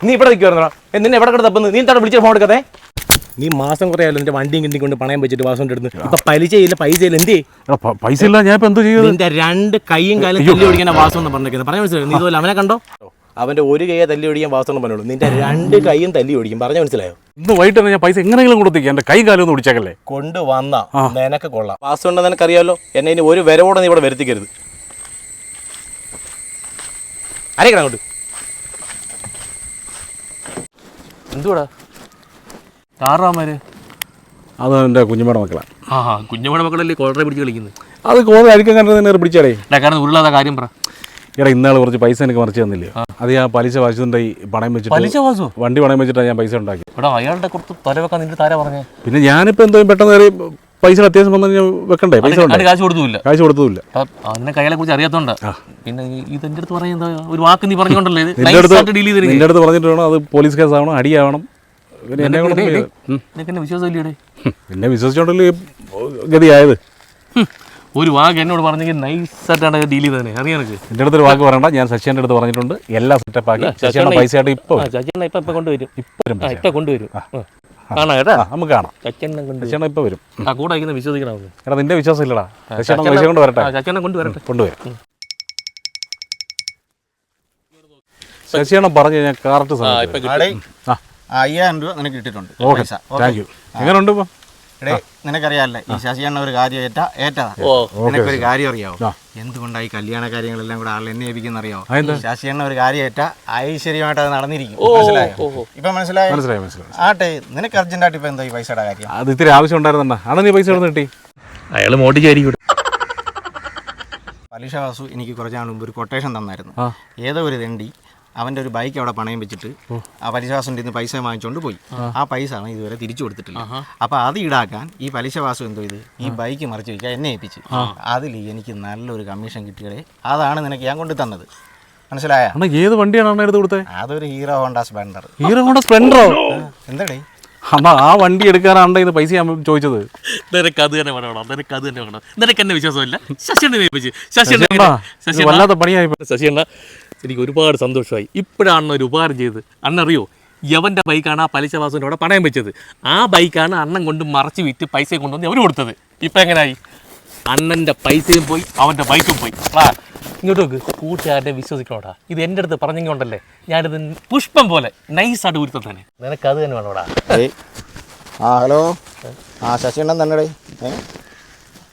നീ ഇവിടെ നിൽക്കുവായിരുന്നോ നിന്നെ എവിടെ കിടന്ന് തപ്പുന്നു? നീ എന്താണ് വിളിച്ച ഫോൺ എടുക്കാതെ നീ മാസം കുറേ ആയാലും നിന്റെ വണ്ടിയും കിണ്ടി കൊണ്ട് പണയം വെച്ചിട്ട് മാസം കൊണ്ട് എടുത്ത് ഇപ്പൊ പലിശയില്ല പൈസ ഇല്ല എന്തേ പൈസ ഇല്ല ഞാൻ ഇപ്പൊ എന്തോ ചെയ്യത് നിന്റെ രണ്ട് കൈയും കാലും തല്ലി ഓടിക്കാൻ വാസം എന്ന് പറഞ്ഞിരിക്കുന്നത് പറഞ്ഞ മനസ്സിലായോ? നീ ഇതുപോലെ അവനെ കണ്ടോ? അവന്റെ ഒരു കൈയെ തല്ലി ഓടിക്കാൻ വാസം എന്ന് പറഞ്ഞോളൂ നിന്റെ രണ്ട് കൈയും തല്ലി ഓടിക്കും പറഞ്ഞ മനസ്സിലായോ? ഇന്ന് വൈകിട്ട് ഞാൻ പൈസ എങ്ങനെയെങ്കിലും കൊടുത്തേക്ക്. എന്റെ കൈ കാലം ഒന്ന് പിടിച്ചേക്കല്ലേ? കൊണ്ടുവന്ന നിനക്ക് കൊള്ളാം. വാസം ഉണ്ടെന്ന് നിനക്കറിയാലോ? എന്നെ ഇനി ഒരു വരവോടെ നീ ഇവിടെ വരുത്തിക്കരുത്. അരക്കണം അങ്ങോട്ട് എന്തുവാടാ? ആറാമാര് അത് എന്റെ കുഞ്ഞുമ്മയുടെ മക്കളാണ് ആ കുഞ്ഞമ്മയുടെ മക്കളല്ലേ കോളറെ പിടിച്ച് കളിക്കുന്നത് അത് കോന്ന് അരിക്കം കണ്ടത് തന്നെ പിടിച്ചാടേ കാരണം ഉരുളാതെ കാര്യം പറ. എടാ ഇന്നാൾ കുറച്ച് പൈസ എനിക്ക് മറിച്ച് തന്നില്ലേ? അത് ഞാൻ പലിശ വാശിന്റെ ഈ പണയം പലിശ വെച്ചിട്ട് വാസു വണ്ടി പണയം വെച്ചിട്ടാണ് ഞാൻ പൈസ ഉണ്ടാക്കി എടാ അയാളുടെ കുറച്ച് തലവെക്കാൻ നിന്റെ താര പറഞ്ഞേ. പിന്നെ ഞാനിപ്പോ എന്തോ പെട്ടെന്ന് കയറി പൈസ അത്യാവശ്യം വന്നു കഴിഞ്ഞാൽ വെക്കണ്ടേ? പൈസ ഉണ്ട് കാശ് കൊടുത്തില്ല കാശ് കൊടുത്തതുമില്ല അതിനെ കയ്യാളെ കുറിച്ച് അറിയാത്തോണ്ട. പിന്നെ ഇതെന്റെ അടുത്ത് പറയാ എന്താ ഒരു വാക്ക് നീ പറഞ്ഞോണ്ടല്ലേ നിന്റെ അടുത്ത് നിന്റെ അടുത്ത് പറഞ്ഞിട്ട് വേണം അത് പോലീസ് കേസ് ആവണം അടിയാവണം. പിന്നെ എന്നെ കൊണ്ട്. എന്നെ വിശ്വാസം ഇല്ലേ വിശ്വസിച്ചോണ്ടല്ലേ ഗതിയായത്. ഒരു വാക്ക് എന്നോട് പറഞ്ഞെങ്കിൽ നൈസായിട്ടാണ് ഡീൽ ചെയ്തത് അറിയാൻ എന്റെ അടുത്ത് ഒരു വാക്ക് പറയണ്ട. ഞാൻ ശശിയുടെ അടുത്ത് പറഞ്ഞിട്ടുണ്ട്. എല്ലാ സെറ്റപ്പ് ആക്കി. ശശിയുടെ പൈസ ആയിട്ട് ഇപ്പൊ ശശിയുടെ ഇപ്പൊ ഇപ്പൊ കൊണ്ടുവരും. ഇപ്പൊ വരും കൊണ്ടുവരും. കാണാം. കേട്ടാ? നമുക്ക് കാണാം. ചക്കനെ കൊണ്ട് ഇപ്പൊ വരും. ആ കൂടെ അയക്കുന്ന എടാ നിന്റെ വിശ്വാസം ഇല്ലടാ ശശിയുടെ പൈസ കൊണ്ട് വരട്ടെ. ചക്കനെ കൊണ്ട് വരട്ടെ. കൊണ്ടുവരും ശശിയണ്ണം പറഞ്ഞു കഴിഞ്ഞാൽ കറക്റ്റ് സാധനം അയ്യായിരം രൂപ നിനക്ക് കിട്ടിയിട്ടുണ്ട്. ഓക്കെ. ഓക്കേ. Thank you. എങ്ങനെയുണ്ട് ഇപ്പൊ? എടേ നിനക്കറിയാല്ലേ ഈ ശശി ശശിയണ്ണ ഒരു കാര്യം ഏറ്റ ഏറ്റതാ. നിനക്കൊരു കാര്യം അറിയാവോ? എന്തുകൊണ്ടാ എന്തുകൊണ്ടാണ് ഈ കല്യാണ കാര്യങ്ങളെല്ലാം കൂടെ ആളെ എന്നെ അറിയാവോ ശശി ശശിയണ്ണ ഒരു കാര്യം ഏറ്റ ഐശ്വര്യമായിട്ട് അത് നടന്നിരിക്കും. മനസ്സിലായോ? ഇപ്പൊ മനസ്സിലായോ? മനസ്സിലായി മനസ്സിലായി ആട്ടെ നിനക്ക് അർജന്റായിട്ട് ഇപ്പൊ എന്താ ഈ പൈസയുടെ കാര്യം? അത് ഇത്തിരി ആവശ്യം ഉണ്ടായിരുന്നണ്ണ. ആണ് നീ പൈസ കിട്ടി. അയാൾ മോട്ടിച്ചായിരിക്കും പലിശ വാസു എനിക്ക് കുറച്ചാൾ മുമ്പ് ഒരു കൊട്ടേഷൻ തന്നായിരുന്നു. ഏതോ ഒരു തെണ്ടി അവന്റെ ഒരു ബൈക്ക് അവിടെ പണയം വെച്ചിട്ട് ആ പലിശവാസുന്റെ നിന്ന് പൈസ വാങ്ങിച്ചുകൊണ്ട് പോയി. ആ. പൈസ അവൻ ഇതുവരെ തിരിച്ചു കൊടുത്തിട്ടില്ല. അപ്പോൾ അത് ഈടാക്കാൻ ഈ പലിശവാസം എന്തോ ഇത്? ഈ ബൈക്ക് മറിച്ച് വയ്ക്കുക എന്നെ ഏൽപ്പിച്ച്. അതിൽ എനിക്ക് നല്ലൊരു കമ്മീഷൻ കിട്ടിയതേ അതാണ് നിനക്ക് ഞാൻ കൊണ്ടു തന്നത്. മനസ്സിലായ? ഏത് വണ്ടിയാണ് അണ്ണ എടുത്ത് കൊടുത്തത് അതൊരു Hero Honda Splendor. Hero Honda സ്പ്ലെൻഡറോ? എന്താടേ? അണ്ണ ആ വണ്ടി എടുക്കാനാണ് ഇത് പൈസ ഞാൻ ചോദിച്ചത്. നിനക്ക് അത് തന്നെ വേണം നിനക്ക് അത് തന്നെ വേണം. നിനക്ക് എന്നെ വിശ്വാസമില്ല. ശശിയുടെ ഏൽപ്പിച്ച്. ശശിയണ്ണ, വല്ലാത്ത പണിയായി. ശശിണ്ണ എനിക്ക് ഒരുപാട് സന്തോഷമായി. ഇപ്പോഴാണ് ഒരു ഉപകാരം ചെയ്തത്. അണ്ണറിയോ യവന്റെ ബൈക്കാണ് ആ പലിശ വാസുവിന്റെ അവിടെ പണയം വെച്ചത്. ആ ബൈക്കാണ് അണ്ണൻ കൊണ്ട് മറച്ച് വിറ്റ് പൈസ കൊണ്ടുവന്ന് അവർ കൊടുത്തത്. ഇപ്പം എങ്ങനായി? അണ്ണന്റെ പൈസയും പോയി അവന്റെ ബൈക്കും പോയി. ഇങ്ങോട്ട് നോക്ക്. കൂട്ടുകാരനെ വിശ്വസിക്കണോടാ. ഇത് എന്റെ അടുത്ത് പറഞ്ഞുകൊണ്ടല്ലേ ഞാനിത് പുഷ്പം പോലെ നൈസായിട്ട് ഉരുത്തം തന്നെ നിനക്ക് അത് തന്നെ വേണോടാ. ആ ഹലോ. ആ ശശി തന്നെടേ. ഏ?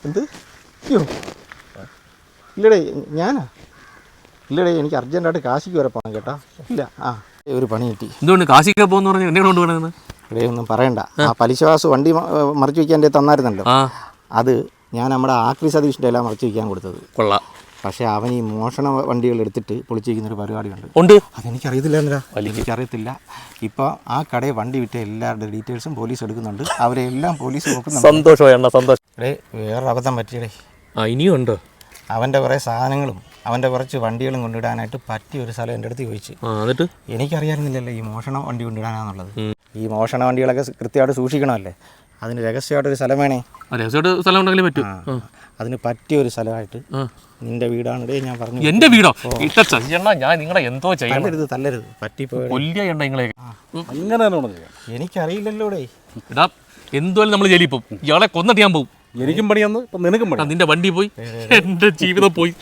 എന്ത്? അയ്യോ. ഇല്ലടേ ഞാനാ? ഇല്ലടേ എനിക്ക് അർജന്റായിട്ട് കാശിക്ക് വരെ പോകണം കേട്ടാ. ഇല്ല ആ. ഒരു പണി കിട്ടി. എന്തുകൊണ്ട് കാശിക്ക് പോകുന്ന പറഞ്ഞു എന്നെ കൊണ്ടുപോകണമെന്ന് ഇടേ ഒന്നും പറയണ്ട. ആ. പലിശവാസ് വണ്ടി മറിച്ച് വയ്ക്കാൻ തന്നായിരുന്നല്ലോ. അത് ഞാൻ നമ്മുടെ ആക്രി സതീഷിന്റെ എല്ലാം മറിച്ച് വയ്ക്കാൻ കൊടുത്തത്. കൊള്ളാം. പക്ഷേ അവൻ ഈ മോഷണ വണ്ടികൾ എടുത്തിട്ട് പൊളിച്ചിരിക്കുന്ന ഒരു പരിപാടിയുണ്ട്. ഉണ്ട്? അതെനിക്കറിയത്തില്ല എനിക്ക് എനിക്കറിയത്തില്ല. ഇപ്പോൾ ആ കടയിൽ വണ്ടി വിറ്റ എല്ലാവരുടെ ഡീറ്റെയിൽസും പോലീസ് എടുക്കുന്നുണ്ട്. അവരെ എല്ലാം പോലീസ് നോക്കുന്നുണ്ട്. സന്തോഷം. വേറെ അബദ്ധം പറ്റിയടേ. ആ ഇനിയും ഉണ്ടോ? അവന്റെ കുറേ സാധനങ്ങളും അവന്റെ കുറച്ച് വണ്ടികളും കൊണ്ടിടാനായിട്ട് പറ്റിയ ഒരു സ്ഥലം എന്റെ അടുത്ത് ചോദിച്ചു. എന്നിട്ട്? എനിക്കറിയായിരുന്നില്ലല്ലോ ഈ മോഷണ വണ്ടി കൊണ്ടിടാനാന്നുള്ളത്. ഈ മോഷണ വണ്ടികളൊക്കെ കൃത്യമായിട്ട് സൂക്ഷിക്കണമല്ലേ? അതിന് രഹസ്യമായിട്ടൊരു സ്ഥലം വേണേ. രഹസ്യമായിട്ട് സ്ഥലം ഉണ്ടെങ്കിലേ പറ്റും. അതിന് പറ്റിയ ഒരു സ്ഥലമായിട്ട് നിന്റെ വീടാണിടേ ഞാൻ പറഞ്ഞു. എന്റെ വീടോ? ഇട്ട ഞാൻ നിങ്ങളെ എന്തോ ചെയ്യണം. തല്ലരുത് കൊല്ലിയ എണ്ണ നിങ്ങളെ അങ്ങനെ തന്നെ വേണം എനിക്കറിയില്ലല്ലോ എന്തുവല്ല നമ്മൾ ജയിലിൽ പോകും ഇയാളെ കൊന്നിട്ട് ഞാൻ പോകും എനിക്കും പണിയാന്ന് ഇപ്പൊ നിനക്കും പണി. നിന്റെ വണ്ടി പോയി. എന്റെ ജീവിതം പോയി.